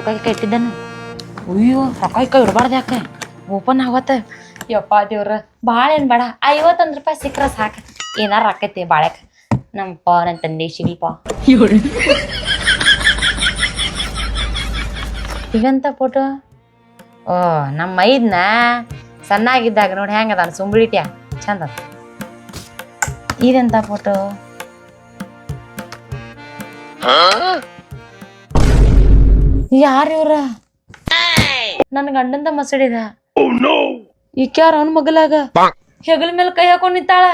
ರೊಕ್ಕ ಗಿಕ್ಕ ಇಟ್ಟಿದ್ದಾನ. ಅಯ್ಯೋ ರೊಕ್ಕ ಗಿಕ್ಕ ಇಡಬಾರ್ದು ಯಾಕೆ? ಓಪನ್ ಆಗತ್ತ ಯಪ್ಪ ದೇವ್ರ ಭಾಳ ಏನು ಬೇಡ. ಐವತ್ತೊಂದು ರೂಪಾಯಿ ಸಿಕ್ಕರ ಸಾಕು. ಏನಾರ ಆಕೈತಿ ಬಾಳೆಕ ನಮ್ಮಪ್ಪ ನನ್ನ ತಂದೆ ಶಿಲ್ಪ ಇವೆಂತ ಫೋಟೋ ಓ ನಮ್ಮ ಮೈದ್ನ ಸಣ್ಣಾಗಿದ್ದಾಗ ನೋಡಿ ಹೆಂಗ ಅದಾನ ಸುಂಬಳಿಟ್ಯ ಚಂದ. ಇದೆಂತ ಫೋಟೋ ಯಾರು ಇವ್ರ? ನನ್ನ ಗಂಡಂದ ಮಸಡಿದ ಈಕ್ಯಾರ ಅವನ ಮಗಲಾಗ? ಹೆಗಲ ಮೇಲೆ ಕೈ ಹಾಕೊಂಡ್ ನಿಂತಾಳ?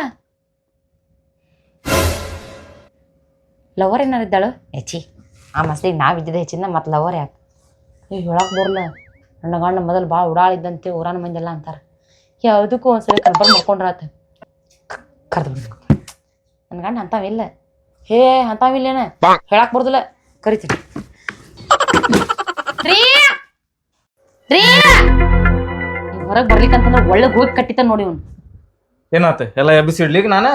ಲವರ್ ಏನಾರ ಇದ್ದಾಳು? ಹೆಚ್ಚಿ ಆ ಮಸ್ಲಿಗೆ ನಾವ್ ಇದ್ದಿದ್ದ ಹೆಚ್ಚಿಂದ ಮತ್ತೆ ಲವರ್ ಯಾಕೆ? ಈಗ ಹೇಳಕ್ ಬರ್ಲ. ನನ್ನ ಗಂಡ ಮೊದಲು ಭಾಳ ಉಡಾಳಿದ್ದಂತೆ ಊರಾನ ಮಂದಿಲ್ಲ ಅಂತಾರ. ಯಾವುದಕ್ಕೂ ಒಂದ್ಸರಿ ಕನ್ಫರ್ಮ್ ಮಾಡ್ಕೊಂಡ್ರಾತ. ಕರ್ದು ನನ್ನ ಗಂಡ ಅಂತಾವಿಲ್ಲ ಹೇ ಅಂತಾವಿಲ್ಲೇನ ಹೇಳಕ್ ಬರ್ದಿಲ್ಲ. ಕರಿತೀನಿ. ಹೊರಗೆ ಬರ್ಲಿಕ್ಕಂತಂದ್ರೆ ಒಳ್ಳೆ ಹೋಗಿ ಕಟ್ಟಿತ ನೋಡಿ ಅವ್ನು ಏನಾತ? ಎಲ್ಲ ಎಬ್ಬಿಸಿ ಇಡ್ಲಿಕ್ಕೆ ನಾನು?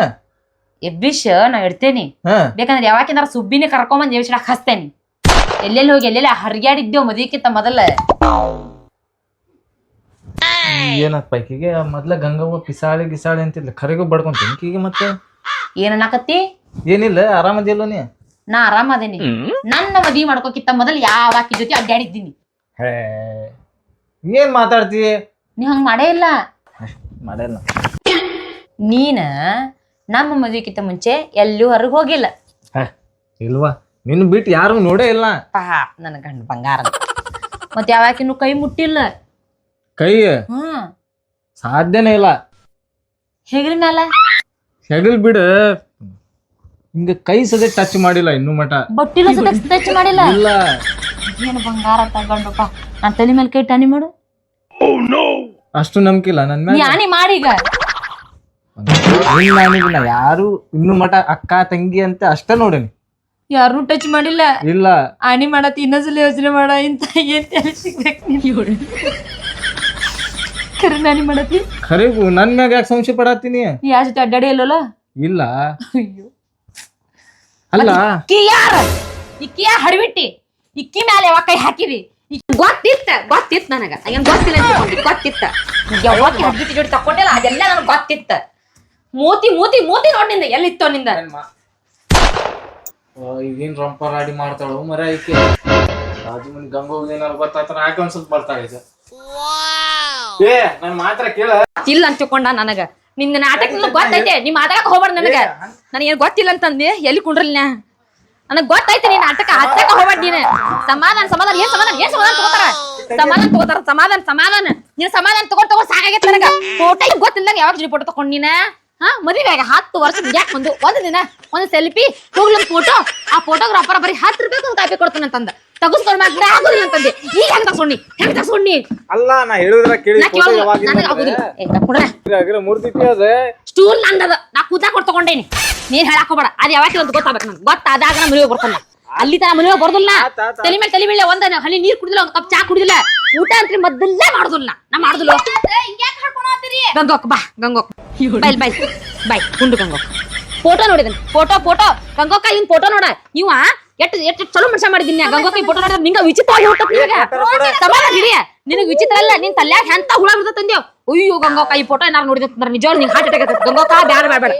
ಎಬ್ಬಿಷ್ ನಾ ಇಡ್ತೇನಿ. ಹಾ. ಬೇಕಂದ್ರೆ ಯಾವಾಕಿನಾರ ಸುಬ್ಬಿನೇ ಕರ್ಕೊಂಬಂದ್ ಎಬ್ಬಿಸಿಡಕ್ ಹಸ್ತೇನಿ ಎಲ್ಲೆಲ್ಲಿ ಹೋಗಿ ಎಲ್ಲೆಲ್ಲಿ ಹರಿಯಾಡಿದ್ದೇವ್ ಮದುವೆಕ್ಕಿಂತ ಮೊದಲ. ಏನತ್ ಪೈಕಿಗೆ ಮೊದ್ಲ ಗಂಗವ್ವ ಪಿಸಾಳಿ ಗಿಸಾಳಿ ಅಂತಿದ್ಲ. ಖರೆಗೂ ಬಡ್ಕೊಂತೀನಿ ಈಕಿಗೆ ಮತ್ತೆ? ಏನ್ ಅನ್ನಕತ್ತಿ? ಏನಿಲ್ಲ ಆರಾಮದಿಲ್ಲ ನೀ? ನಾ ಆರಾಮದೇನಿ ನನ್ನ ಮದ್ವಿ ಮಾಡ್ಕೋಕಿತ್ತ ಮೊದಲು ಯಾವಾಕಿ ಜೊತೆ ಅಡ್ಡಾಡಿದ್ದೀನಿ ಹೇ ಏನ್ ಮಾತಾಡ್ತೀಯ? ನೀ ಹಂಗ ಮಾಡೇ ಇಲ್ಲ. ಮಾಡಲ್ಲ ನೀನ ನಮ್ಮ ಮದ್ವಿಕಿತ್ತ ಮುಂಚೆ ಎಲ್ಲೂ ಹೊರಗೆ ಹೋಗಿಲ್ಲ. ಹೇ ಇಲ್ವಾ? ನಿನ್ನ ಬಿಟ್ಟು ಯಾರು ನೋಡೇ ಇಲ್ಲ. ನನ್ನ ಗಂಡ ಬಂಗಾರ ಮತ್ತೆ ಯಾವಾಕಿನೂ ಕೈ ಮುಟ್ಟಿಲ್ಲ. ಕೈ? ಹ್ಮ್. ಸಾಧ್ಯನೇ ಇಲ್ಲ. ಹೆಗಲಿನಲ್ಲ ಮ್ಯಾಲ. ಹೆಗಲ್ ಬಿಡ. ಹಿಂಗ ಕೈ ಸದೆ ಟಚ್ ಮಾಡಿಲ್ಲ ಇನ್ನು ಮಟ ಬಟ್ಟಿಲ ಟಚ್ ಮಾಡಿಲ್ಲ. ಇಲ್ಲ. ಏನು ಬಂಗಾರ ತಗೊಂಡಪ್ಪ ನಾನು ತಲೆ ಮೇಲೆ ಕೈ ಟನಿ ಮಾಡು. ಅಷ್ಟು ನಂಬಿಕಿಲ್ಲ ನನ್ನ ನೀ ಮೇಲೆ. ಯಾನಿ ಮಾಡೀಗ ಇಲ್ಲ ನಾನಿಗೆ ನಾ ಯಾರು ಇನ್ನು ಮಟ ಅಕ್ಕ ತಂಗಿ ಅಂತ ಅಷ್ಟ ನೋಡೇನಿ. ಯಾರು ಟಚ್ ಮಾಡಿಲ್ಲ. ಇಲ್ಲ. ಆಣಿ ಮಾಡತ್ ಇನ್ನೊಂದ್ಸಲ ಯೋಚನೆ ಮಾಡ ಇಂತ ಏನ್ ತಲೆ ಸಿಗ್ಬೇಕು ನೀನು ಖರೆ ನಾನಿ ಮಾಡತ್ತಿ? ಖರೆಗೂ ನನ್ ಮ್ಯಾಗ ಯಾಕೆ ಸಂಶಯ ಪಡತ್ತೀನಿ? ಜೊತೆ ಅಡ್ಡಾಡಿ ಇಲ್ಲಲ್ಲ ಇಲ್ಲ. ಅಯ್ಯೋ. ಅಲ್ಲ? ಇಕ್ಕಿ ಯಾರ? ಇಕ್ಕಿ ಯಾರ ಹಡಬಿಟ್ಟಿ ಇಕ್ಕಿ ಮ್ಯಾಲೆ ಯಾವ ಕೈ ಹಾಕಿರಿ ಇಕ್ಕಿ ಗೊತ್ತಿತ್ತ? ಗೊತ್ತಿತ್ತು ನನಗ. ಏನ್ ಗೊತ್ತಿಲ್ಲ ಅಂತ ತಿಳ್ಕೊಂಡಿ, ಗೊತ್ತಿತ್ತ. ಯಾವಾಗ ಹಡ್ಬಿಟ್ಟಿ ಜೋಡಿ ತಕೊಂಡಿಲ್ಲ ಅದೆಲ್ಲ ನನಗೆ ಗೊತ್ತಿತ್ತ. ಮೂತಿ ಮೂತಿ ಮೂತಿ ನೋಡ್ನಿಂದ ಎಲ್ಲಿತ್ತೋ ನಿಂದ? ಈಗೇನ್ ರಂಪ ರಾಡಿ ಮಾಡ್ತಾಳು ಮರ ಐಕೆ ರಾಜು ಮನಿ ಗಂಗೋಗ್ ಏನಾರು ಗೊತ್ತಾಯ್ತಾರ ಆಕೆ ಒಂದ್ ಸ್ವಲ್ಪ ಬರ್ತಾ ಇದೆ? ಏ ನನ್ ಮಾತ್ರ ಕೇಳ. ಇಲ್ಲ ಅಂತ ತಿಳ್ಕೊಂಡ ನನಗ. ನಿಂದ ನಾಟಕ ನನಗೆ ಗೊತ್ತೈತೆ ನೀ ಮಾತಾಡಕ್ ಹೋಗ್ಬಾರ್ದು ನನಗ. ನನಗೇನು ಗೊತ್ತಿಲ್ಲ ಅಂತಂದೆ ಎಲ್ಲಿ ಕುಂಡ್ರಲ್ ನಾ ನನಗ್ ಗೊತ್ತೈತೆ ನೀನ್ ನಾಟಕ ಹಚ್ಚಕ ಹೋಗ್ಬಾರ್ದು ನೀನು. ಸಮಾಧಾನ ಸಮಾಧಾನ ಏನ್ ಸಮಾಧಾನ? ಏನ್ ಸಮಾಧಾನ ತಗೋತಾರ? ಸಮಾಧಾನ ತಗೋತಾರ ಸಮಾಧಾನ ಸಮಾಧಾನ. ನೀನ್ ಸಮಾಧಾನ ತಗೊಂಡ್ ತಗೊಂಡ್ ಸಾಕಾಗೈತೆ ನನಗ. ಫೋಟೋ ಗೊತ್ತಿಲ್ಲದಂಗ ಯಾವಾಗ ಜಿ ಫೋಟೋ ತಗೊಂಡ್ ನೀನ? ಹಾ ಮದುವೆಯಾಗ ಹತ್ತು ವರ್ಷ ಯಾಕೆ ಒಂದು ಒಂದ್ ದಿನ ಒಂದು ಸೆಲ್ಫಿ ಹೋಗ್ಲೊಂದ್ ಫೋಟೋ ಆ ಫೋಟೋಗ್ರಾಫರ್ ಬರೀ ಹತ್ತು ರೂಪಾಯಿ ಒಂದು ಕಾಪಿ ಕೊಡ್ತಾನೆ ಅಂತಂದ ತಗಸ್ಕೊಂಡ್ ಮಾತ್ರ ಆಗುದಿಲ್ಲ ಅಂತಂದೆ. ಈಗ ಹೆಂಗ್ ತಗೊಂಡಿ ಹೆಂಗ್ ತಗೊಂಡಿ. ಅಲ್ಲ ನಾ ಹೇಳಿದ್ರ ಕೇಳಿ ನಾ ನನಗೆ ಆಗುದಿಲ್ಲ. ಏ, ನಾ ಕೊಡ್ರೆ ಮೂರ್ತಿ ಅದ ಸ್ಟೂಲ್ ನಂದದ. ನಾ ಕೂತಾ ಕೊಟ್ಟು ತಗೊಂಡೇನಿ. ನೀನ್ ಹೇಳಕ್ ಹೋಗ್ಬೇಡ. ಅದ್ ಯಾವಾಗ ಅಂತ ಗೊತ್ತಾಗ್ಬೇಕು ನಂಗೆ ಗೊತ್ತಾದಾಗ ನಾ ಮನೆಗೆ ಬರ್ತಾನ ಅಲ್ಲಿ ತನ ಮನೆಗೆ ಬರ್ದಿಲ್ಲ ಆತ್ ಆತ್ ತಲೆ ಮೇಲೆ ತಲೆ ಮೇಲೆ ಒಂದ ಹನಿ ನೀರ್ ಕುಡಿದಿಲ್ಲ ಒಂದ್ ಕಪ್ ಚಾ ಕುಡಿದಿಲ್ಲ. ಊಟ ಅಂತ ಮೊದಲೇ ಮಾಡುದಿಲ್ಲ ನಾ. ಮಾಡುದಿಲ್ಲ. ಗಂಗೋಕ್ ಬಾ ಗಂಗೋಕ್ ಬೈ ಬೈ ಬೈ ಕುಂಡು ಗಂಗೋಕ್ ಫೋಟೋ ನೋಡಿದನ್. Photo photo. ಗಂಗೋಕ ಇವ್ನ್ ಫೋಟೋ ನೋಡ. ಇವ ಎಷ್ಟ್ ಎಟ್ ಚಲೋ ಮನುಷ್ಯ ಮಾಡಿದೀನಿ ಗಂಗೋಕ ಈ ಫೋಟೋ ನೋಡಿದ್ರೆ ನಿಂಗ ವಿಚಿತ್ರವಾಗಿ ಹೊಟ್ಟತ್ ನಿನಗ. ಸಮಾನ ಹಿರಿಯ ನಿನಗ್ ವಿಚಿತ್ರ ಅಲ್ಲ ನಿನ್ ತಲ್ಯಾಗ ಎಂತ ಹುಳ ಬಿಡ್ತ ತಂದ್ಯೋ ಅಯ್ಯೋ ಗಂಗೋಕ ಈ ಫೋಟೋ ಏನಾರು ನೋಡಿದ್ರೆ ನಿಜವಾಗ್ ನಿಂಗೆ ಹಾರ್ಟ್ ಅಟ್ಯಾಕ್ ಗಂಗೋಕ ಬ್ಯಾಡ ಬ್ಯಾಡ ಬೇಡ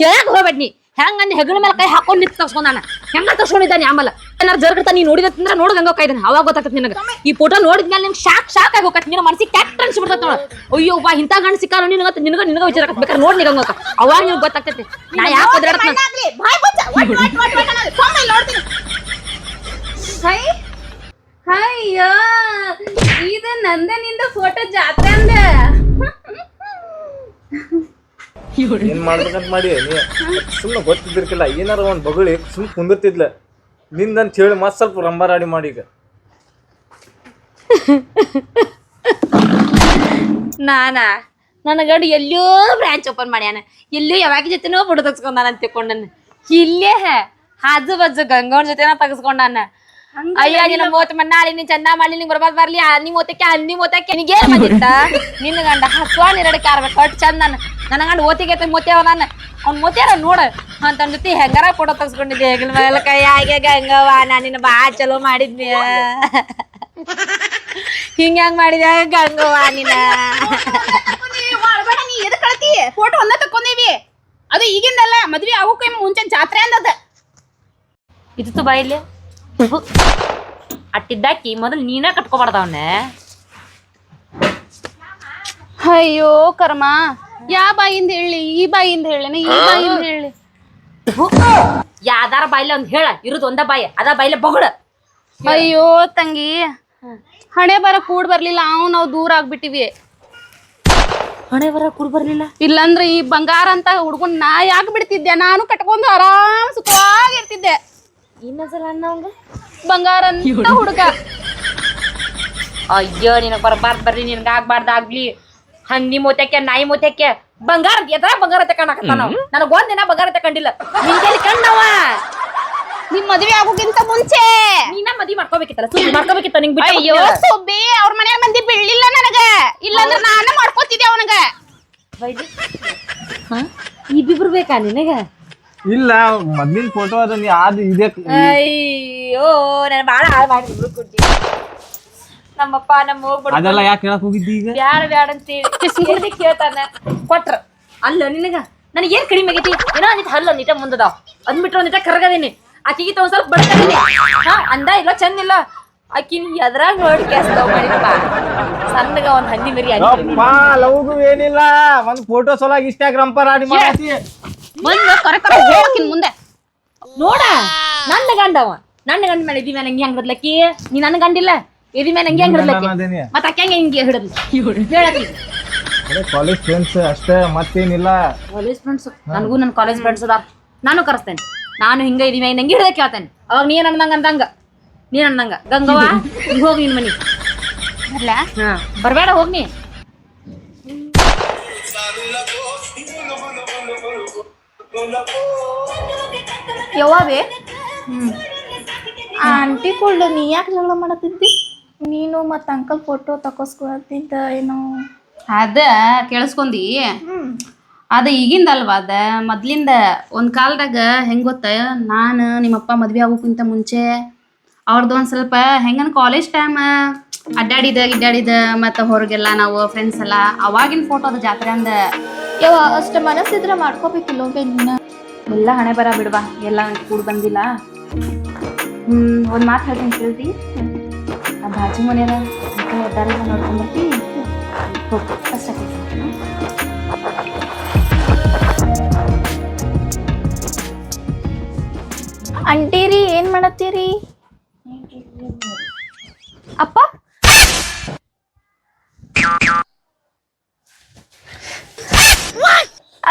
ಕೇಳಕ್ ಹೋಗ್ಬೇಡ ನೀ. ಹೆಂಗ ಅಂದ್ ಹೆಗಲ ಮೇಲೆ ಕೈ ಹಾಕೊಂಡು ನಿಂತ್ ತಗ್ಸ್ಕೊಂಡಾನ ಹೆಂಗ ತಗ್ಸ್ಕೊಂಡಿದ್ದಾನೆ ಆಮೇಲೆ? ಏನಾರು ಜರ್ಗತ ನೀ ನೋಡಿದಂದ್ರೆ ನೋಡು ಗಂಗೋಕ ಇದನ್ನ ಅವಾಗ ಗೊತ್ತಾಗ್ತದೆ ನಿನಗೆ. ಈ ಫೋಟೋ ನೋಡಿದ್ಮೇಲೆ ನಿಂಗೆ ಶಾಕ್ ಶಾಕ್ ಆಗಿ ಹೋಗತ್ತೆ ನಿನ್ನ ಮನಸ್ಸಿಗೆ ಕೆಟ್ಟ ಅನ್ಸ್ಬಿಡ್ತೈತೆ ನೋಡ. ಅಯ್ಯೋ ಬಾ ಇಂಥ ಗಂಡ ಸಿಕ್ಕಾನ ನಿನಗ ನಿನಗ ನಿನಗ ವಿಚಾರ. ಬೇಕಾದ್ರೆ ನೋಡಿ ನಿಗಂಗ ಅವಾಗ ನಿನಗೆ ಗೊತ್ತಾಗ್ತೈತಿ ನಾ ಯಾಕೆ ಒದ್ರಾಡ್ತಾನ ಹೈ ಅಯ್ಯೋ ಇದು ನಂದನಿಂದ ಫೋಟೋ ಜಾತ್ರೆ ಅಂದ. ಏನ್ ಮಾಡ್ಬೇಕಂತ ಮಾಡಿ ನೀ? ಸುಮ್ಮನೆ ಗೊತ್ತಿದ್ದಿರ್ಕಿಲ್ಲ. ಏನಾರ ಒಂದ್ ಬಗಳಿ ಸುಮ್ ಕುಂದಿರ್ತಿದ್ಲ. ನಿಂದಂತ ಹೇಳಿ ಮತ್ ಸ್ವಲ್ಪ ರಂಬಾರಾಡಿ ಮಾಡಿ ಈಗ. ನಾನಾ? ನನ್ನ ಗಡಿ ಎಲ್ಲೋ ಬ್ರಾಂಚ್ ಓಪನ್ ಮಾಡ್ಯಾನ. ಎಲ್ಲೂ ಯಾವಾಗ ಜೊತೆನೋ ಫೋಟೋ ತೆಗ್ಸ್ಕೊಂಡಾನ ಅಂತ ತಿಳ್ಕೊಂಡನ. ಇಲ್ಲೇ ಹಾಜು ಬಾಜು ಗಂಗವನ್ ಜೊತೆನ ತೆಗ್ಸ್ಕೊಂಡಾನ. ಅಯ್ಯ ನಿನ್ನ ಮೂವತ್ತು ನಾಳೆ ನೀನ್ ಚಂದ ಮಾಡಿ ನಿಂಗೆ ಬರ್ಬಾರ್ದು ಬರ್ಲಿ ಅನ್ನಿ ಮೂತಕ್ಕೆ ಅನ್ನಿ ಮೂತಕ್ಕೆ ನಿಗೇನ್ ಬಂದಿತ್ತ? ನಿನ್ನ ಗಂಡ ಹಸುವ ಎರಡಕ್ಕೆ ಆರ್ಬೇಕು ಒಟ್ಟು ಚಂದ ನನ್ನ ನನ್ನ ಗಂಡ ಓತಿಗೆ ಮೋತೆ ನಾನು. ಅವ್ನ ಮೊತ್ಯಾರ ನೋಡ. ಅಂತ ಜೊತೆ ಹೆಂಗಾರ ಫೋಟೋ ತೆಗ್ಸ್ಕೊಂಡಿದ್ದೆ ಹೆಗಲ ಮೇಲೆ. ಕೈ ಹಾಗೆ ಗಂಗವ್ವ ನಾ ನಿನ್ನ ಬಾ ಚಲೋ ಮಾಡಿದ್ನಿ. ಹಿಂಗ ಹೆಂಗ್ ಮಾಡಿದೆ ಗಂಗವ್ವ ನೀನ? ಮಾಡ್ಬೇಡ ನೀ ಕಳ್ತಿ ಫೋಟೋ ಒಂದ ತಕೊಂಡೀವಿ ಅದು ಈಗಿಂದಲ್ಲ ಮದ್ವೆ ಆಗೋಕೆ ಮುಂಚೆ ಜಾತ್ರೆ ಅಂದದ ಇದು ಬಾಯಿಲಿ ಅಟ್ಟಿದ್ದಾಕಿ ಮೊದಲು ನೀನ ಕಟ್ಕೊಬಾರ್ದ ಅವನ್ನ ಅಯ್ಯೋ ಕರ್ಮ ಯಾ ಬಾಯಿಂದ ಹೇಳಿ ಈ ಬಾಯಿಂದ ಹೇಳಿ ಈ ಬಾಯಿಂದ ಹೇಳಿ. ಯಾವ್ದಾರ ಬಾಯಿಲೆ ಒಂದ್ ಹೇಳ ಇರುದು ಒಂದ ಬಾಯಿ ಅದ ಬಾಯಿಲೆ ಬೊಗಡ. ಅಯ್ಯೋ ತಂಗಿ ಹಣೆ ಬರ ಕೂಡ್ ಬರ್ಲಿಲ್ಲ ಅವ್ ನಾವು ದೂರ ಆಗ್ಬಿಟ್ಟಿವಿ. ಹಣೆ ಬರ ಕೂಡ್ ಬರ್ಲಿಲ್ಲ? ಇಲ್ಲಂದ್ರ ಈ ಬಂಗಾರ ಅಂತ ಹುಡ್ಕೊಂಡ್ ನಾ ಯಾಕೆ ಬಿಡ್ತಿದ್ದೆ? ನಾನು ಕಟ್ಕೊಂಡು ಆರಾಮ್ ಸುಖವಾಗಿರ್ತಿದ್ದೆ. ಇನ್ನೊಂದ್ಸಲ ಅನ್ನವಂಗ ಬಂಗಾರ ಅಂತ ಹುಡುಗ. ಅಯ್ಯೋ ನಿನಗೆ ಬರ್ಬಾರ್ದು ಬರ್ರಿ ನಿನಗೆ ಆಗ್ಬಾರ್ದು ಆಗ್ಲಿ. ಹಂದಿ ಮೋತ್ಯಾಕೆ ನಾಯಿ ಮೋತ್ಯಾಕೆ ಬಂಗಾರ ಎದ್ರ ಬಂಗಾರ ತಕೊಂಡಾಕತ್ತ ನಾವು ನನಗ್ ಒಂದಿನ ಬಂಗಾರ ತಕೊಂಡಿಲ್ಲ. ನಿಂಗೆ ಕಣ್ಣವ ನಿಮ್ ಮದ್ವೆ ಆಗೋಕ್ಕಿಂತ ಮುಂಚೆ. ನೀನ ಮದ್ವಿ ಮಾಡ್ಕೋಬೇಕಿತ್ತಲ್ಲ? ಸುಮ್ಮನೆ ಮಾಡ್ಕೋಬೇಕಿತ್ತ ನಿಂಗ್ ಬಿಟ್ಟು ಅಯ್ಯೋ ಸುಬ್ಬಿ ಅವ್ರ ಮನೆಯ ಮಂದಿ ಬೀಳಿಲ್ಲ ನನಗ. ಇಲ್ಲಂದ್ರ ನಾನು ಮಾಡ್ಕೋತಿದ್ದೆ ಅವನಗ. ಇಬ್ಬಿಬ್ರು ಬೇಕಾ ನಿನಗ? ಇಲ್ಲ ಮೊದ್ಲಿನ ಫೋಟೋ ಅದ ನೀ ಅದು ಇದೆ ಅಯ್ಯೋ ನಾನು ಬಾಳ ಹಾಳು ಮಾಡಿ ಕುಟ್ಟಿ ನಮ್ಮಪ್ಪ ನಮ್ಮ ಹೋಗ್ಬಿಡ ಅದೆಲ್ಲ ಯಾಕೆ ಹೇಳಕ್ ಹೋಗಿದ್ದಿ ಈಗ? ಬ್ಯಾಡ ಬ್ಯಾಡ ಅಂತೇಳಿ. ಕೇಳ್ತಾನ. ಕೊಟ್ರ. ಅಲ್ಲ ನಿನಗ? ನನಗೆ ಏನ್ ಕಡಿಮೆ ಆಗೈತಿ? ಏನೋ ಒಂದಿಟ್ಟು ಹಲ್ಲ ಒಂದಿಟ ಮುಂದದಾವ್ ಅಂದ್ಬಿಟ್ರೆ ಒಂದಿಟ ಕರಗದೀನಿ. ಆಕಿಗಿತ ಒಂದ್ ಸ್ವಲ್ಪ ಬಡ್ಕದೀನಿ ಹಾ ಅಂದ ಇಲ್ಲ ಚಂದ ಇಲ್ಲ. ಆಕಿನ ಎದ್ರಾಗ ನೋಡಿ ಕೆಸ್ತಾವ್ ಮಾಡಿದಪ್ಪ ಸಣ್ಣಗ ಒಂದ್ ಹಂದಿ ಮರಿ ಅಪ್ಪ ಲವ್ಗೂ ಏನಿಲ್ಲ. ಒಂದ್ ಫೋಟೋ ಸೊಲಾಗಿ ಇನ್ಸ್ಟಾಗ್ರಾಮ್ ಪರ ಆಡಿ ಮಾಡತಿ. ಬಂದ ಕರೆ ಕರೆ ಹೇಳಕಿನ್ ಮುಂದೆ. ನೋಡ ನನ್ನ ಗಂಡವ. ನನ್ನ ಗಂಡ ಮೇಲೆ ಇದಿ ಮೇಲೆ ಹಂಗೆ ಹೆಂಗ್ ಹಿಡ್ಲಕ್ಕಿ ನೀ ನನ್ನ ಗಂಡಿಲ್ಲ ಇದಿ ಮೇಲೆ ಹಂಗೆ ಹೆಂಗ್ ಹಿಡ್ಲಕ್ಕಿ ಅದೇನಿ ಮತ್ತ ಅಕ್ಕ ಹೆಂಗೆ ಹಿಂಗೆ ಹಿಡಿದ್ಲಿ? ಹೇಳಕ್ಕಿ. ಕಾಲೇಜ್ ಫ್ರೆಂಡ್ಸ್ ಅಷ್ಟೇ ಮತ್ತೇನಿಲ್ಲ. ಕಾಲೇಜ್ ಫ್ರೆಂಡ್ಸ್ ನನಗೂ ನನ್ನ ಕಾಲೇಜ್ ಫ್ರೆಂಡ್ಸ್ ಅದಾರ. ನಾನು ಕರೆಸ್ತೇನೆ. ನಾನು ಹಿಂಗ ಇದೀವಿ ನಂಗೆ ಹಿಡ್ದ ಕೇಳ್ತೇನೆ ಅವಾಗ ನೀನು ಅನ್ನಂಗ ಅಂದಂಗ? ನೀನು ಅನ್ನಂಗ? ಗಂಗವ್ವ ನೀ ಹೋಗಿ ನಿನ್ ಮನಿ. ಹಾಂ ಬರಬೇಡ ಬರ್ಬೇಡ ಹೋಗ್ನಿ ಯವ್ವವೇ ಆಂಟಿ ಕೊಳ್ಳು ನೀ ಯಾಕೆ ಜಗಳ ಮಾಡತ್ತಿದ್ದಿ? ನೀನು ಮತ್ತು ಅಂಕಲ್ ಫೋಟೋ ತಕೋಸ್ಕೊಳ್ತಿದ್ದ ಏನು. ಅದ ಕೇಳಿಸ್ಕೊಂಡಿ. ಅದ ಈಗಿಂದಲ್ವಾ ಅದ? ಮೊದ್ಲಿಂದ ಒಂದ್ ಕಾಲದಾಗ ಹೆಂಗ್ ಗೊತ್ತ? ನಾನು ನಿಮ್ಮಪ್ಪ ಮದ್ವೆ ಆಗೋಕ್ಕಿಂತ ಮುಂಚೆ ಅವ್ರದ್ದು ಒಂದ್ ಸ್ವಲ್ಪ ಹೆಂಗನ್ ಕಾಲೇಜ್ ಟೈಮ್ ಅಡ್ಡಾಡಿದ ಗಿಡ್ಡಾಡಿದ ಮತ್ತ ಹೊರಗೆಲ್ಲ ನಾವು ಫ್ರೆಂಡ್ಸ್ ಎಲ್ಲ ಅವಾಗಿನ ಫೋಟೋ ಅದ ಜಾತ್ರೆ ಅಂದ ಯವ್ವ ಅಷ್ಟು ಮನಸ್ಸಿದ್ರೆ ಮಾಡ್ಕೋಬೇಕಿಲ್ಲ ಹೋಗಿ ನೀನು. ಎಲ್ಲ ಹಣೆ ಬರ ಬಿಡ್ವಾ ಎಲ್ಲ ಕೂಡ್ ಬಂದಿಲ್ಲ. ಹ್ಮ್ ಒಂದ್ ಮಾತು ಹೇಳ್ತೀನಿ ಕೇಳ್ತಿ? ಆ ಬಾಜು ಮನೆಯದ ಒಟ್ಟಾರೆ ನೋಡ್ಕೊಂಡ್ಬರ್ತಿ ಹೋಗಿ ಹೋಗು ಫಸ್ಟ್ ಅಂಟೀರಿ ಏನ್ ಮಾಡತ್ತೀರಿ? ಅಪ್ಪ?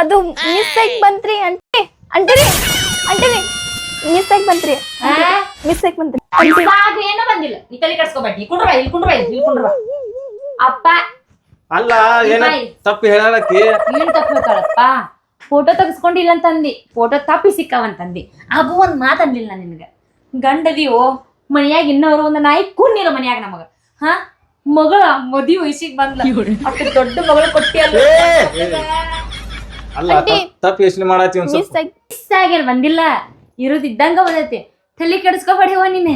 ಅದು ಮಿಸ್ ಆಗಿ ಬಂತ್ರಿ ಅಂಟಿ. ಅಂಟಿರಿ ಅಂಟಿರಿ ಮಿಸ್ ಆಗಿ ಬಂತ್ರಿ. ಮಿಸ್ ಆಗಿ ಬಂತ್ರಿ. ಅದು ಏನೋ ಬಂದಿಲ್ಲ. ನೀ ತಲೆ ಕಟ್ಸ್ಕೊಬೇಡ ನೀ ಕುಂಡ್ರ ಇಲ್ಲಿ ಕುಂಡ್ರ ಇಲ್ಲಿ ಕುಂಡ್ರ ಅಪ್ಪ. ಅಲ್ಲ ಏನ ತಪ್ಪು ಹೇಳಕ್ಕೆ ಏನ್ ತಪ್ಪು ಹೇಳ್ತಾಳಪ್ಪ? ಫೋಟೋ ತೆಗಿಸ್ಕೊಂಡಿಲ್ಲ ಅಂತಂದಿ. ಫೋಟೋ ತಪ್ಪಿ ಸಿಕ್ಕಾವಂತಂದಿ ಅಬು ಒಂದ್ ಮಾತ್ ಅನ್ಲಿಲ್ಲ ನಿನಗ. ಗಂಡದಿಯೋ ಮನ್ಯಾಗ ಇನ್ನವರು ಒಂದ್ ನಾಯಿ ಕುಣ್ಣಿಲ್ಲ ಮನ್ಯಾಗ ನಮಗ. ಹಾ? ಮಗಳ ಮದಿ ವಯಸ್ಸಿಗೆ ಬಂದ್ಲ. ಅಷ್ಟು ದೊಡ್ಡ ಮಗಳು ಕೊಟ್ಟಿ ಅಲ್ಲ ಅಲ್ಲ ತಪ್ಪು ಯೋಚನೆ ಮಾಡತ್ತಿ ಒಂದ್ ಮಿಸ್ ಸ್ವಲ್ಪ. ಆಗಿ ಮಿಸ್ ಆಗ್ಯಾನ ಬಂದಿಲ್ಲ. ಇರುದಿದ್ದಂಗ ಬಂದೈತಿ ತಲೆ ಕೆಡಿಸ್ಕೊಬೇಡಿವ ನೀನೆ.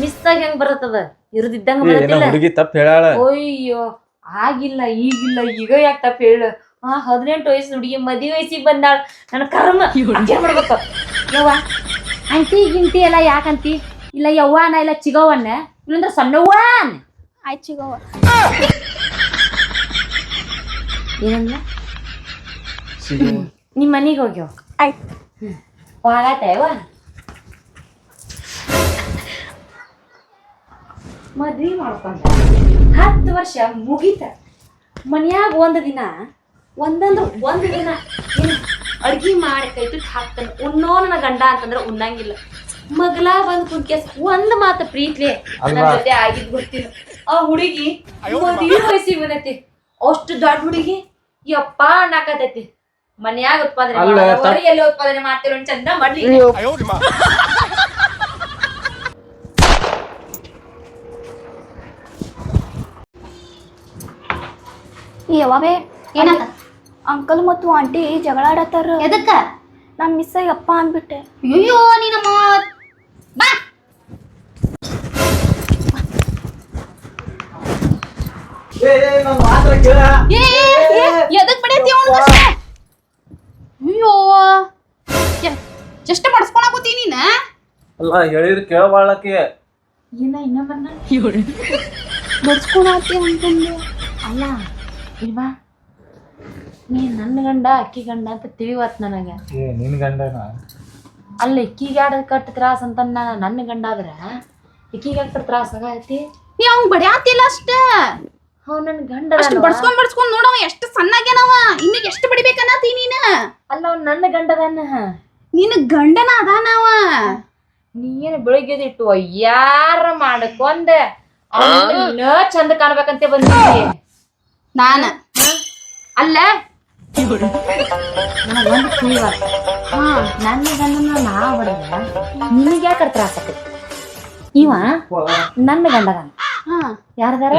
ಮಿಸ್ ಆಗಿ ಹೆಂಗ್ ಬರತ್ತದ? ಇರುದಿದ್ದಂಗ ಏ, ಏನೋ ಬರತ್ತಿಲ್ಲ ಹುಡುಗಿ ತಪ್ಪು ಹೇಳಾಳ ಅಯ್ಯೋ ಆಗಿಲ್ಲ ಈಗಿಲ್ಲ ಈಗ ಯಾಕೆ ತಪ್ಪ ಹೇಳು? ಆ ಹದಿನೆಂಟು ವಯಸ್ಸು ಹುಡುಗಿ ಮದಿ ವಯಸ್ಸಿಗೆ ಬಂದಾಳ. ನನ್ನ ಕರ್ಮ ಮಾಡ್ಬೇಕು. ಯವ್ವ ಅಂಟಿ ಗಿಂಟಿ ಎಲ್ಲ ಯಾಕಂತಿ? ಇಲ್ಲ ಯವ್ವನ ಇಲ್ಲ ಚಿಗವನ್ನ ಇಲ್ಲಂದ್ರ ಸಣ್ಣವ್ವ ಅನ್ನ. ಆಯ್ತು ಚಿಗವ್ವ. ಏನಂದ್ರ ನಿಮ್ ಮನಿಗೆ ಹೋಗ್ಯವ ಆಯ್ತು ಹೋಗತ್ತೇವ ಮದ್ವಿ ಮಾಡ್ಕೊಂಡ ಹತ್ತು ವರ್ಷ ಮುಗೀತ. ಮನ್ಯಾಗ ಒಂದು ದಿನ ಒಂದಂದ್ರ ಒಂದು ದಿನ ಅಡ್ಗಿ ಮಾಡಿ ಕೈ ತುಟ್ಟಿ ಹಾಕ್ತಾನ. ಉಣ್ಣೋ ನನ್ನ ಗಂಡ ಅಂತಂದ್ರ ಉಣ್ಣಂಗಿಲ್ಲ. ಮಗಲ ಬಂದ್ ಕುಂತ್ಕೆಸ್ ಒಂದ್ ಮಾತ ಪ್ರೀತ್ಲೆ ನನ್ನ? ಜೊತೆ ಆಗಿದ್ ಗೊತ್ತಿಲ್ಲ. ಆ ಹುಡುಗಿ ಮದ್ವಿ ವಯಸ್ಸಿಗೆ ಬಂದೈತಿ. ಅಷ್ಟು ದೊಡ್ಡ ಹುಡುಗಿ. ಯಪ್ಪ ಅನ್ನಕತೈತಿ ಮನ್ಯಾಗ ಉತ್ಪಾದನೆ ಅಲ್ಲ, ಮಾಡೋದು, ಹೊರಗೆಲ್ಲ ಉತ್ಪಾದನೆ ಮಾಡ್ತಿರೋ ಚಂದ ಮಾಡ್ಲಿ. ಯವ್ವವೇ ಏನಂತ ಅಂಕಲ್ ಮತ್ತು ಆಂಟಿ ಜಗಳ ಆಡತ್ತಾರ. ಎದಕ್ಕ? ನಾ ಮಿಸ್ ಆಗಿ ಅಪ್ಪ ಅಂದ್ಬಿಟ್ಟೆ ಅಯ್ಯೋ ನಿನ್ನ ಬಾ! ಏ ನನ್ನ ಮಾತ್ರ ಕೇಳ. ಏ ಎದಕ್ ಬಡಿಯತ್ತಿ ಅವ್ನ ಅಯ್ಯೋ. ಜಸ್ಟ್ ಬಡ್ಸ್ಕೊಳಕತ್ತಿ ನೀನ? ಅಲ್ಲ ಹೇಳಿದ್ರೆ ಕೇಳಬಾಳಕ್ಕೆ ಏನ ಇನ್ನೊಬ್ಬರನ್ನ ಬಡ್ಸ್ಕೊಳತಿ ಅಂತಂದು. ಅಲ್ಲ ಇಲ್ವಾ? ನೀ ನನ್ನ ಗಂಡ ಅಕ್ಕಿ ಗಂಡ ಅಂತ ತಿಳಿವತ್ ನನಗೆ. ಏ ನಿನ್ ಗಂಡನ? ಅಲ್ಲ ಇಕ್ಕಿಗಾಡ ಕಟ್ ತ್ರಾಸ ಅಂತ ನನ್ನ ಗಂಡ ಆದ್ರೆ ಇಕ್ಕಿಗಾಡ ತ್ರಾಸ ಆಗೈತಿ? ನೀ ಅವ್ನು ಬಡಿಯಾತಿಲ್ಲ ಅಷ್ಟ. ಅವ್ ನನ್ ಗಂಡ ಅಷ್ಟು ಬಡ್ಸ್ಕೊಂಡ್ ಬಡ್ಸ್ಕೊಂಡ್ ನೋಡವ ಎಷ್ಟು ಸಣ್ಣಾಗ್ಯಾನವ ಇನ್ನು ಎಷ್ಟು ಬಡಿಬೇಕನ್ನತಿ ನೀನ? ಅಲ್ಲ ಅವ್ನು ನನ್ನ ಗಂಡದನ್ನ ನಿನ್ನ ಗಂಡನ ಅದಾನವ ನೀನ್ ಬೆಳಿಗ್ಗೆದಿಟ್ಟು ಯಾರ ಮಾಡ್ಕೊಂಡೆ? ಅವ್ನ ಚಂದ ಕಾಣ್ಬೇಕಂತ ಬಂದಿದ್ದಿ ನಾನ. ಅಲ್ಲ? ನನಗ್ ಒಂದ್ ತಿಳಿವಾತ ಹಾ ನನ್ನ ಗಂಡನ ನಾ ಬಡ ನಿನಗೆ ಯಾಕೆ ತ್ರಾಸ ಆಕೈತಿ ಇವ ನನ್ನ ಗಂಡದನ. ಹಾ ಯಾರ್ದಾರ?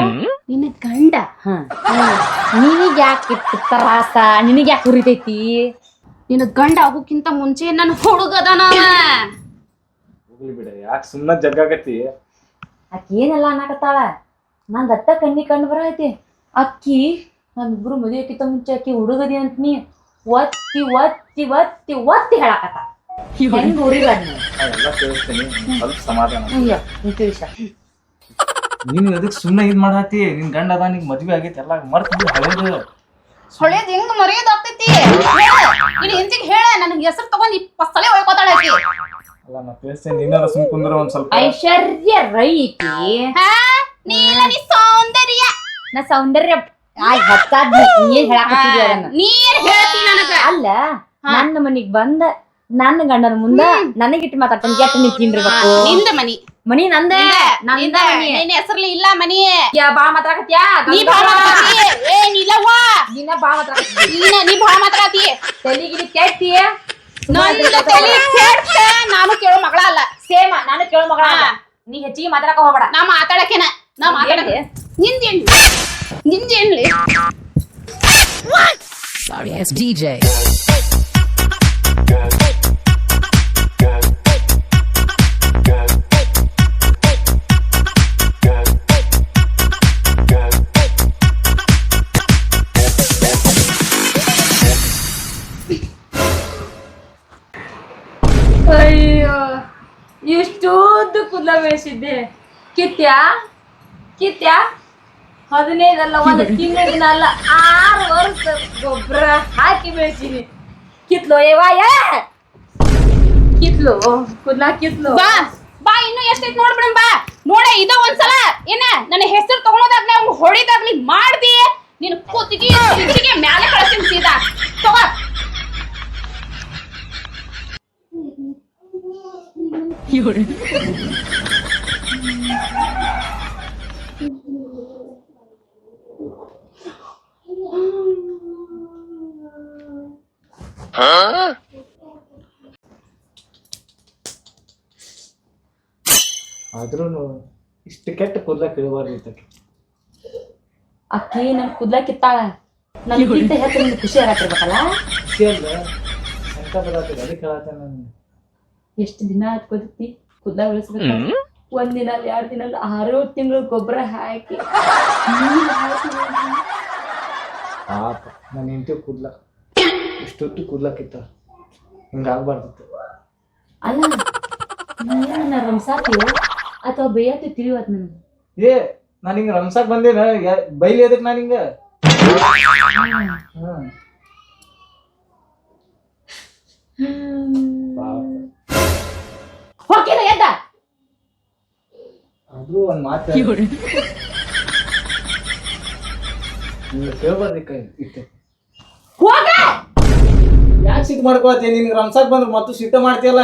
ನಿನ್ನ ಗಂಡ. ಹಾ. ನಿನಗ್ ಯಾಕೆ ತ್ರಾಸ? ನಿನಗ್ ಯಾಕೆ ಉರಿತೈತಿ? ನಿನ್ನ ಗಂಡ ಆಗೋಕ್ಕಿಂತ ಮುಂಚೆ ನನ್ನ ಹುಡುಗದನ. ಹೋಗ್ಲಿ ಬಿಡ ಯಾಕೆ ಸುಮ್ಮನೆ ಜಗ್ಗಾಗತ್ತಿ ಆಕಿ ಏನೆಲ್ಲ ಅನ್ನಕತ್ತಾಳ? ನಂದ್ ಅತ್ತ ಕಣ್ಣಿ ಕಂಡು ಬರೈತಿ ಅಕ್ಕಿ ನಮ್ಮಿಬ್ರು ಮದುವೆ ಆಕಿತ ಮುಂಚೆ ಅಕ್ಕಿ ಹುಡುಗದಿ ಅಂತ ನೀ ಒತ್ತಿ ಒತ್ತಿ ಒತ್ತಿ ಒತ್ತಿ ಹೇಳಕತ್ತ ಹೆಂಗ್ ಉರಿಬೇಡ ನೀನು? ಎಲ್ಲ ಕೇಳಿಸ್ತೀನಿ. ಸ್ವಲ್ಪ ಸಮಾಧಾನ. ಅಯ್ಯೋ ನೀ ತಿಳಿಸ ನೀನು ಅದಕ್ಕೆ ಸುಮ್ಮನೆ ಇದ್ ಮಾಡಾತಿ ನಿನ್ ಗಂಡ ಅದ ನಿಂಗೆ ಮದ್ವೆ ಆಗೈತಿ ಎಲ್ಲ ಮರ್ತ್ ಬಿಡು ಹಳೇದು. ಹೊಳೆದ್ ಹೆಂಗ್ ಮರೆಯೋದ್ ಆಗ್ತೈತಿ? ನೀನು ಹೆಂಚಿಗೆ ಹೇಳ ನನಗೆ ಹೆಸರು ತಗೊಂಡ್ ಇಪ್ಪತ್ತಲೆ ಸಲ ಹೊಯ್ಕೋತಾಳ ಆಕಿ. ಅಲ್ಲ ನಾ ತಿಳಿಸ್ತೇನೆ ನೀನಾರ ಸುಮ್ ಕುಂದ್ರ ಒಂದ್ ಸ್ವಲ್ಪ. ಐಶ್ವರ್ಯ ರೈತಿ. ಹಾ ನೀನ ನೀ ಸೌಂದರ್ಯ. ನಾ ಸೌಂದರ್ಯ ಆಯ್ ಹತ್ತಾದ್ ನೀ ಏನ್ ಹೇಳಾಕತ್ತಿದ್ಯ ನೀನ್ ಹೇಳ್ತಿ ನನಗ. ಅಲ್ಲ ನನ್ನ ಮನಿಗ್ ಬಂದ ನನ್ನ ಗಂಡನ ಮುಂದ ನನಗಿಟ್ಟು ಮಾತಾಡ್ತಾನೆ ಎಟ್ಟು ನೀ ತಿಂದಿರ್ಬೇಕು? ನಿಂದ ಮನಿ. ಮನಿ ನಂದೇ ನಂದ ಮನಿ ನಿನ್ನ ಹೆಸರ್ಲಿ ಇಲ್ಲ ಮನಿ ಯಾ ಬಾ ಮಾತಾಡಕತ್ಯಾ ನೀ ಬಾ ಮಾತಾಡ್ತಿ ಏ ನಿಲ್ಲವ್ವ ನಿನ್ನ ಬಾ ಮಾತಾಡಕತ್ತಿ ನೀನ ನೀ ಬಾ ಮಾತಾಡತಿ ತಲಿಗಿಲಿ ಕೆಟ್ಟಿ ನನ್ನ ತಲಿ ಕೆಡ್ತ ನಾನು ಕೇಳೋ ಮಗಳ ಅಲ್ಲ. ಸೇಮ ನಾನು ಕೇಳೋ ಮಗಳ ನೀ ಹೆಚ್ಚಿಗೆ ಮಾತಾಡಕ ಹೋಗಬೇಡ. ನಾ ಮಾತಾಡಕೇನ ನಾ ಮಾತಾಡಕ ನಿಂದೇನ್ಲಿ ನಿಂದೇನ್ಲಿ Sorry DJ. ಬೆಳೆಸಿದ್ದೆ ಕಿತ್ಯಾ? ಕಿತ್ಯಾ? ಹದಿನೈದಲ್ಲ ಒಂದು ತಿಂಗಳಿನ ಅಲ್ಲ ಆರು ವರ್ಷ ಗೊಬ್ಬರ ಹಾಕಿ ಬೆಳೆಸಿನಿ. ಕಿತ್ಲೋ ಏವಾಯ ಯಾ ಕಿತ್ಲು ಕುದ್ಲಾ ಕಿತ್ಲು. ಬಾ ಬಾ ಇನ್ನು ಎಷ್ಟೈತ್ ನೋಡ್ಬಿಡ ಬಾ. ನೋಡ ಇದ ಒಂದ್ಸಲ. ಏನ ನನ್ನ ಹೆಸರು ತಗೊಳೋದಾಗ್ಲಿ ಅವ್ನು ಹೊಡಿದಾಗ್ಲಿ ಮಾಡ್ದಿ. ನಿನ್ ಕೂತಿಗೆ ಕೂತಿಗೆ ಮ್ಯಾಲೆ ಕಳಿಸ್ತೀನಿ ಸೀದಾ. ತಗೋ. ಆದ್ರೂ ಇಷ್ಟು ಕೆಟ್ಟ ಕೂದಲ ಕೇಳಬಾರ್ದು ಅಕ್ಕಿ ನನ್ ಕೂದಲ ಕಿತ್ತಾಳ ನನ್ಗಿಂತ ಹೆಚ್ಚು ನಿಮ್ಗೆ ಖುಷಿ ಆಗತ್ತಿರ್ಬೇಕಲ್ಲ? ಖುಷಿ ಅಲ್ಲ ಸಂಕ ಬರತ್ತೆ ಅದಕ್ಕೆ ಹೇಳತ್ತೆ ನಾನು. ಎಷ್ಟು ದಿನ ಹತ್ಕೋತಿ ಕೂದಲ ಬೆಳೆಸ್ಬೇಕು ಒಂದ್ ಎರಡು ದಿನ ಆರು ತಿಂಗಳು ಗೊಬ್ಬರ ಹಾಕಿ. ಪಾಪ ನಾನು ಹೆಂಡತಿ ಕೂದ್ಲ. ಇಷ್ಟೊತ್ತು ಕೂದ್ಲಕ್ಕಿತ್ತ. ಹಿಂಗಾಗ್ಬಾರ್ದಿತ್ತು ಅಲ್ಲ ನಾನು ರಂಸಾಕಿ ಅಥವಾ ಬೇಯತ್ತೆ ತಿಳಿವತ್ ನನಗೆ? ಏ ನಾನು ಹಿಂಗ ರಂಸಾಕ್ ಬಂದೇನ? ಬೈಲಿ ಅದಕ್ಕೆ ನಾನು ಹಿಂಗ? ಹೋಗಿಲ್ಲ ಎದ್ದ. ಆದ್ರೂ ಒಂದು ಮಾತು ಕೇಳ್ಬಾರ್ದಿಕ್ಕ ಇತ್ತು ಯಾಕೆ ಸಿಟ್ಟು ಮಾಡ್ಕೊಳತ್ತೆ? ನಿನ್ಗೆ ರಂಸಾಕ್ ಬಂದ್ರೆ ಮತ್ತು ಸಿಟ್ಟು ಮಾಡ್ತೀಯಲ್ಲ?